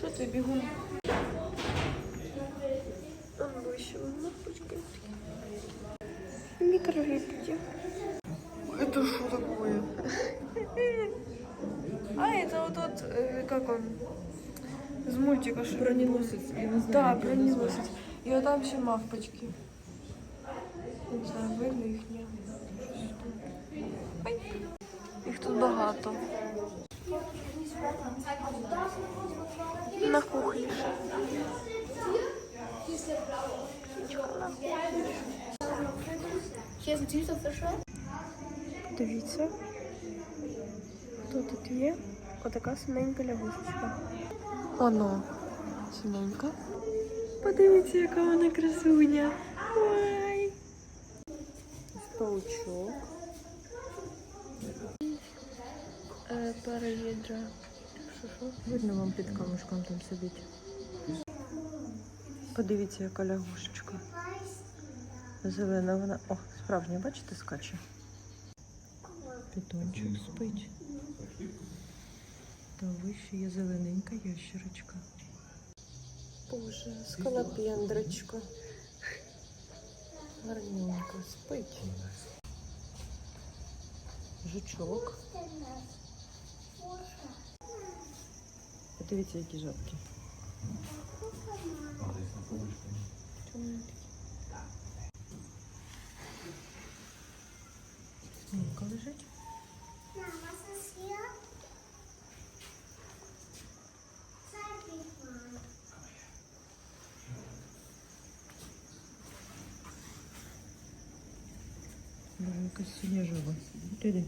Що ти бігун? Он вийшов на ручки. Микрорыбки. Это что такое? А, это вот тот, э, как он, из мультика. что ли? Броненосець, я не знаю. Да, як його броненосець. назвати. І от там ще мавпочки. Не знаю, видно їх ні. Ой. Їх тут багато. На кухні? Дивіться. Хто тут є? Отака синенька лягушечка. Оно. Синенька. Подивіться, яка вона красуня. Ой. Паучок. Е, переїдра. Видно вам під камушком там сидить. Подивіться, яка лягушечка. Зелена вона. О, справжня, бачите, скаче. Питончик спить. Та вище є зелененька ящерочка. Боже, скалопендрочка. Гарненько, спить. Жучок. Подивіться, які жабки. Смінка лежить. Боже, якась синя жаба. Дядя.